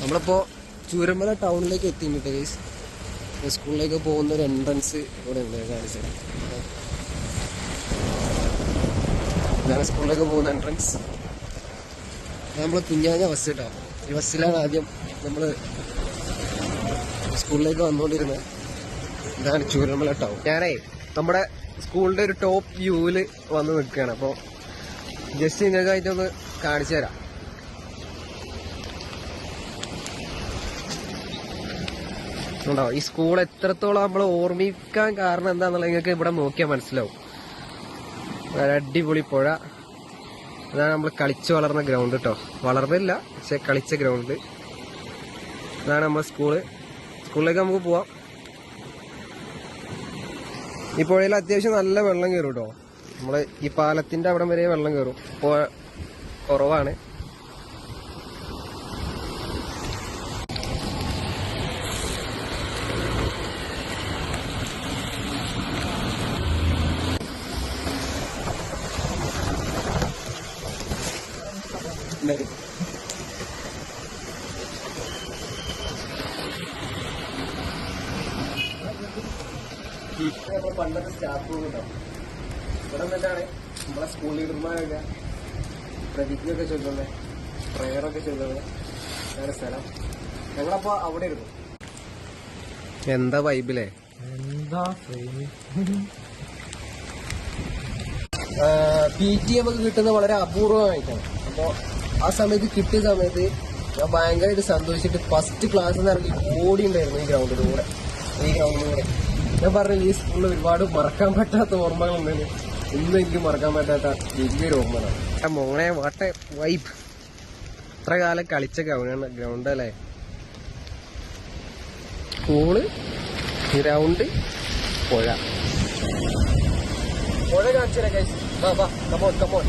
നമ്മളിപ്പോ ചൂരമല ടൗണിലേക്ക് എത്തിയിട്ടുണ്ട് ഗൈസ് സ്കൂളിലേക്ക് പോകുന്ന ഒരു എൻട്രൻസ് ഇവിടെ ഉണ്ട് കാണിച്ചത് ഇതാണ് സ്കൂളിലേക്ക് പോകുന്ന എൻട്രൻസ് നമ്മൾ കുഞ്ഞാഞ്ഞ ബസ് കേട്ടോ ഈ ബസ്സിലാണ് ആദ്യം നമ്മൾ സ്കൂളിലേക്ക് വന്നുകൊണ്ടിരുന്നത് ഇതാണ് ചൂരമല ടൗൺ ഞാനേ നമ്മുടെ സ്കൂളിന്റെ ഒരു ടോപ്പ് വ്യൂവിൽ വന്ന് നിൽക്കുകയാണ്. അപ്പോൾ ജസ്റ്റ് നിങ്ങൾക്കായിട്ടൊന്ന് കാണിച്ചു തരാം. ഉണ്ടോ ഈ സ്കൂൾ എത്രത്തോളം നമ്മൾ ഓർമ്മിക്കാൻ കാരണം എന്താണെന്നുള്ളത് നിങ്ങൾക്ക് ഇവിടെ നോക്കിയാൽ മനസ്സിലാവും. അടിപൊളി പുഴ. അതാണ് നമ്മൾ കളിച്ചു വളർന്ന ഗ്രൗണ്ട് കേട്ടോ വളർന്നില്ല പക്ഷെ കളിച്ച ഗ്രൗണ്ട് അതാണ് നമ്മൾ സ്കൂൾ സ്കൂളിലേക്ക് നമുക്ക് പോവാം. ഈ പുഴയിൽ അത്യാവശ്യം നല്ല വെള്ളം കയറും കേട്ടോ നമ്മൾ ഈ പാലത്തിന്റെ അവിടം വരെ വെള്ളം കയറും കുറവാണ്. പണ്ടത്തെ സ്റ്റാഫ് റൂം ഉണ്ടാവും. ഇവിടെ നിന്നിട്ടാണ് നമ്മളെ സ്കൂൾ ലീഡർമാരൊക്കെ പ്രതിജ്ഞയൊക്കെ ചൊല്ലുന്നത് പ്രയറൊക്കെ ചൊല്ലുന്നത് വേറെ സ്ഥലം. ഞങ്ങളപ്പോ അവിടെ ഇരുന്നു. എന്താ വൈബിലേ എന്താ പി ടി ഒക്കെ കിട്ടുന്നത് വളരെ അപൂർവമായിട്ടാണ്. അപ്പോൾ ആ സമയത്ത് കിട്ടിയ സമയത്ത് ഞാൻ ഭയങ്കരമായിട്ട് സന്തോഷിച്ചിട്ട് ഫസ്റ്റ് ക്ലാസ്സിൽ ഇറങ്ങി ഓടി ഉണ്ടായിരുന്നു ഈ ഗ്രൗണ്ടിലൂടെ ഈ ഗ്രൗണ്ടിലൂടെ ഞാൻ പറഞ്ഞു ഈ സ്കൂളിൽ ഒരുപാട് മറക്കാൻ പറ്റാത്ത ഓർമ്മകൾ ഉണ്ടെങ്കിൽ ഇന്നും എനിക്ക് മറക്കാൻ പറ്റാത്ത വലിയൊരു ഓർമ്മകളാണ്. മോനെ വാട്ടെ വൈബ് ഇത്ര കാലം കളിച്ച ഗ്രൗണ്ടാണ് ഗ്രൗണ്ട് അല്ലേ? സ്കൂൾ ഗ്രൗണ്ട് പുഴ. പുഴ കാണിച്ചു വാ വാ കമോൺ കമോൺ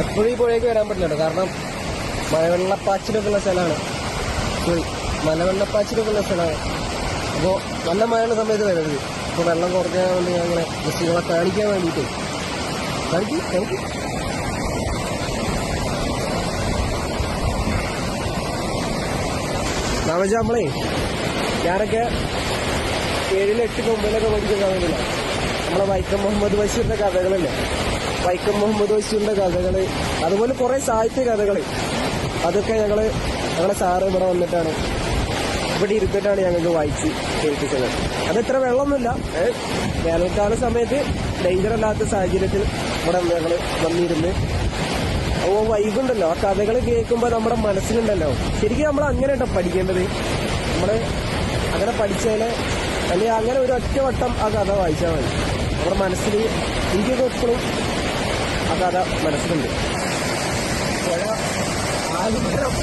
എപ്പോഴും ഈ പുഴയ്ക്ക് വരാൻ പറ്റില്ല കാരണം മഴവെള്ളപ്പാച്ചിലൊക്കെ ഉള്ള സ്ഥലമാണ്. പോയി മലവെള്ളപ്പാച്ചിലൊക്കെ ഉള്ള സ്ഥലമാണ്. അപ്പോൾ നല്ല മഴയുള്ള സമയത്ത് വരരുത്. അപ്പോൾ വെള്ളം കുറയ്ക്കാൻ വേണ്ടി ഞാൻ അങ്ങനെ ജസ്റ്റ് കാണിക്കാൻ വേണ്ടിയിട്ട്. കാണിക്കും കാണിക്കും നാമജ നമ്മളേ ഞാനൊക്കെ ഏഴിലെട്ട് മുമ്പിലൊക്കെ പഠിക്കുന്ന സമയത്തില്ല നമ്മളെ വൈക്കം മുഹമ്മദ് ബഷീറിന്റെ കഥകളില്ലേ? വൈക്കം മുഹമ്മദ് ബഷീറിന്റെ കഥകൾ അതുപോലെ കുറെ സാഹിത്യ കഥകൾ. അതൊക്കെ ഞങ്ങൾ ഞങ്ങളെ സാറ് ഇവിടെ വന്നിട്ടാണ് ഇവിടെ ഇരുത്തിട്ടാണ് ഞങ്ങൾക്ക് വായിച്ച് കേൾപ്പിച്ചത്. അത് ഇത്ര വെള്ളമൊന്നുമില്ല വേനൽക്കാല സമയത്ത് ഡേഞ്ചർ അല്ലാത്ത സാഹചര്യത്തിൽ ഇവിടെ ഞങ്ങൾ വന്നിരുന്ന് ഓ വൈബുണ്ടല്ലോ ആ കഥകൾ കേൾക്കുമ്പോൾ നമ്മുടെ മനസ്സിലുണ്ടല്ലോ. ശരിക്കും നമ്മൾ അങ്ങനെ കേട്ടോ പഠിക്കേണ്ടത്. നമ്മൾ അങ്ങനെ പഠിച്ചാലേ അല്ലെങ്കിൽ അങ്ങനെ ഒരു ഒറ്റ വട്ടം ആ കഥ വായിച്ചാൽ മതി. നമ്മുടെ മനസ്സിൽ എനിക്കൊക്കെ എപ്പോഴും കഥ മനസ്സിലുണ്ട്. പുഴ ആലുമരം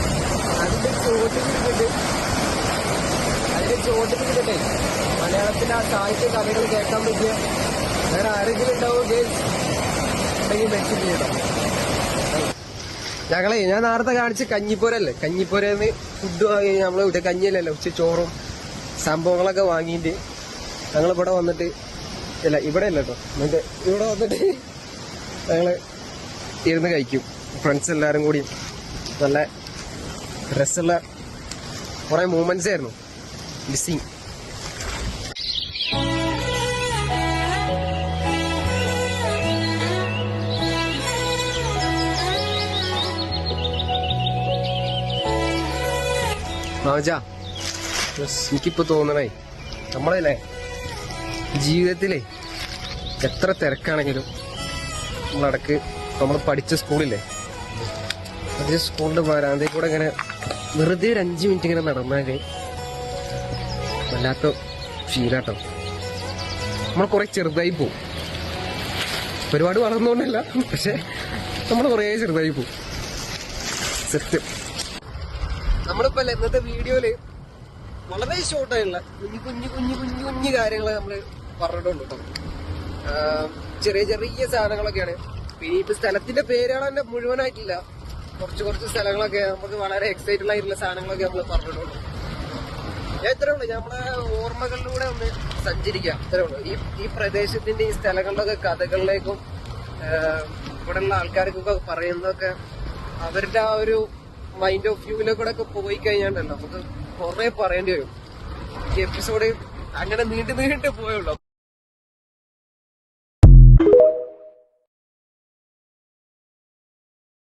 അതിന്റെ ചോട്ടിലിരുന്നിട്ട് അതിന്റെ ചോട്ടിലിരുന്നിട്ടേ മലയാളത്തിലെ ആ സാഹിത്യ കഥകൾ കേൾക്കാൻ പറ്റിയ വേറെ ആരെങ്കിലും ഉണ്ടാവും ഉണ്ടെങ്കിൽ മെച്ചം ചെയ്യണം ഞങ്ങളെ ഞാൻ നേരത്തെ കാണിച്ച കഞ്ഞിപ്പോരല്ലേ? കഞ്ഞിപ്പോരന്ന് ഫുഡ് വാങ്ങി നമ്മൾ ഇവിടെ കഞ്ഞിയല്ലല്ലോ ഉച്ച ചോറും സംഭവങ്ങളൊക്കെ വാങ്ങിയിട്ട് ഞങ്ങൾ ഇവിടെ വന്നിട്ട് ഇല്ല ഇവിടെ അല്ല കേട്ടോ ഇവിടെ വന്നിട്ട് ഞങ്ങൾ ഇരുന്ന് കഴിക്കും. ഫ്രണ്ട്സ് എല്ലാവരും കൂടി നല്ല രസമുള്ള കുറെ മൂമെന്റ്സ് ആയിരുന്നു. മിസ്സിങ് മാജാ എനിക്കിപ്പോ തോന്നണേ നമ്മളല്ലേ ജീവിതത്തിലെ എത്ര തിരക്കാണെങ്കിലും നമ്മളടക്ക് നമ്മൾ പഠിച്ച സ്കൂളില്ലേ? അതേ സ്കൂളിന്റെ വരാന്തയിൽ കൂടെ ഇങ്ങനെ വെറുതെ ഒരു അഞ്ചു മിനിറ്റ് ഇങ്ങനെ നടന്നാൽ വല്ലാത്ത ഫീലാട്ടോ നമ്മൾ കുറെ ചെറുതായി പോവും. ഒരുപാട് വളർന്നുകൊണ്ടല്ല പക്ഷെ നമ്മൾ കുറെ ചെറുതായി പോവും. സത്യം. നമ്മളിപ്പോ ഇന്നത്തെ വീഡിയോയിൽ വളരെ ഷോർട്ടായുള്ള കുഞ്ഞു കുഞ്ഞു കുഞ്ഞു കുഞ്ഞു കുഞ്ഞു കാര്യങ്ങൾ നമ്മൾ പറഞ്ഞിട്ടുണ്ട് കേട്ടോ. ചെറിയ ചെറിയ സാധനങ്ങളൊക്കെയാണ്. പിന്നെ ഇപ്പൊ സ്ഥലത്തിന്റെ പേരുകൾ തന്നെ മുഴുവനായിട്ടില്ല. കുറച്ച് കുറച്ച് സ്ഥലങ്ങളൊക്കെ നമുക്ക് വളരെ എക്സൈറ്റഡ് ആയിട്ടുള്ള സാധനങ്ങളൊക്കെ നമ്മൾ പറഞ്ഞിട്ടുള്ളൂ. ഞാൻ ഇത്രേ ഉള്ളൂ. ഓർമ്മകളിലൂടെ ഒന്ന് സഞ്ചരിക്കാം. ഇത്രേ ഉള്ളൂ. ഈ ഈ പ്രദേശത്തിന്റെ ഈ സ്ഥലങ്ങളിലൊക്കെ കഥകളിലേക്കും ഇവിടെയുള്ള ആൾക്കാർക്കൊക്കെ പറയുന്നതൊക്കെ അവരുടെ ആ ഒരു മൈൻഡ് ഓഫ് വ്യൂവിലേക്കൂടെ ഒക്കെ പോയി കഴിഞ്ഞാണ്ടല്ലോ നമുക്ക് കുറെ പറയേണ്ടി വരും. ഈ എപ്പിസോഡ് അങ്ങനെ നീണ്ടു നീണ്ടു പോയുള്ളൂ